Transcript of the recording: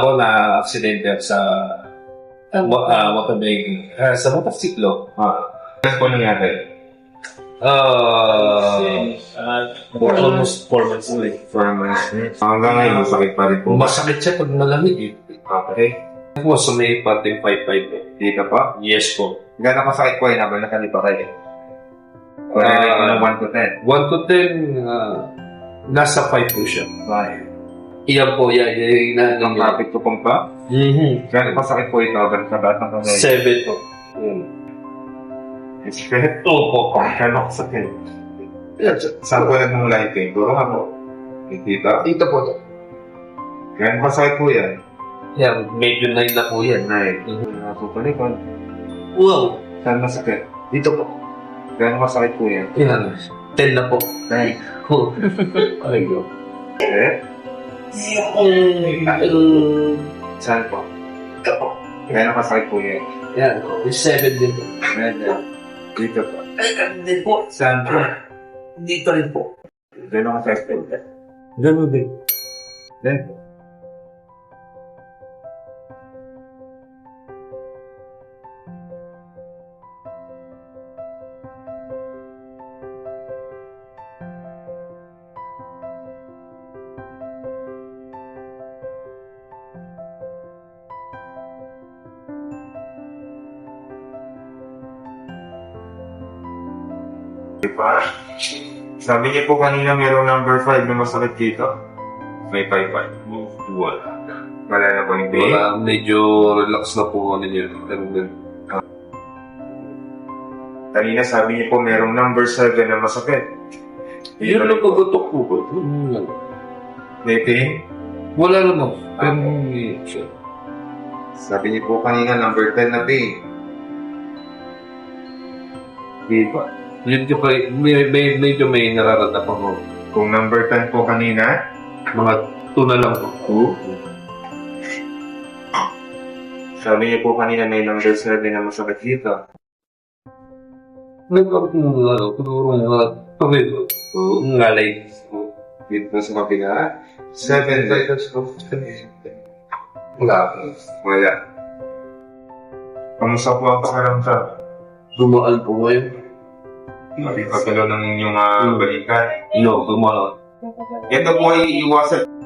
Ako na aksidente ako sa mo- ah, motorbike, ah, sa motosiklo. Ah. Ano po nangyari? Ah, almost 4 months na eh. For months. Hanggang ngayon, masakit pa rin po. Masakit siya pag malamig eh. Okay. Ako sa may pating 5-5 eh. Dito po. Yes po. Gano'ng kasakit po yun habang nakalipa kayo? Kung Ah. uh, ng 1 to 10. 1 to 10, ah, nasa 5 po siya. Bye. Iyan po, yan. Yan na, Ang kapit ko pong pa. Mhm. Gano'ng kasakit po ito habang sa bata ng kamay? 7 po. Sakit. Opo. Gano'ng kasakit? Saan po nagmumula yung pain? Puro nga po. Dito. Dito po to. Gano'ng kasakit po yan? Yan, medyo 9 na po yan. Nine. Mhm. Nasa po likod. Wow. Saan masakit? Dito po. Gano'ng kasakit po yan? Ilan? 10 na po. Nine. Oh. Ay, go. Eh? Yung... Saan po? Gano'ng kasakit po yan? Yan, yung 7 din po. Medyo. Dito po. Ay, din po. Saan po? Dito rin po. Gano'ng kasakit po yan? Ganun din. Then, Diba? Sabi niyo po kanina mayroong number 5 na masakit dito. May 5-5. Wala. Wala na po yung pain. Wala, medyo relax na po din. Kanina sabi niyo po mayroong number 7 na masakit. Yun lang pagbutok po po. Hmm. May pain? Wala naman. Pero, eh, Sabi niyo po kanina number 10 na pain. Di ba? Yun ka pa, may, may, medyo may nararamdaman ko. Kung number 10 po kanina, Mga 2 na lang po. 2. Sabi niyo po kanina may number 7 na masakit dito. Nagkaroon mo nga, ano, siguro mga pamil. Ngalay. Dito sa kapila. 7 Wala. Wala. Kamusta po ang pakiramdam? Dumaan po ngayon. Mapipagalo ng inyong uh, Hmm. balikan. No, dumaan. Ito po ay iiwasan